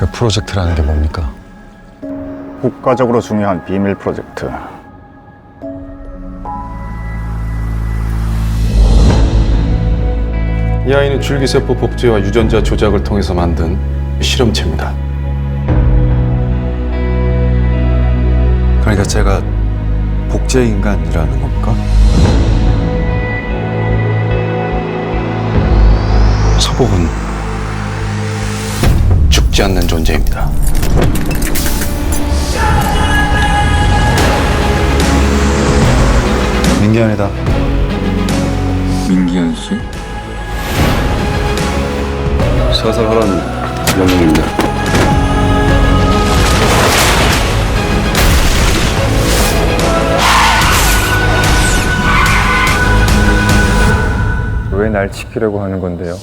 그 프로젝트라는 게 뭡니까? 국가적으로 중요한 비밀 프로젝트. 이 아이는 줄기세포 복제와 유전자 조작을 통해서 만든 실험체입니다. 그러니까 제가 복제 인간이라는 겁니까? 서복은 죽지 않는 존재입니다. 민기현이다. 민기현 씨? 사살하라는 명령입니다. 왜 날 지키려고 하는 건데요?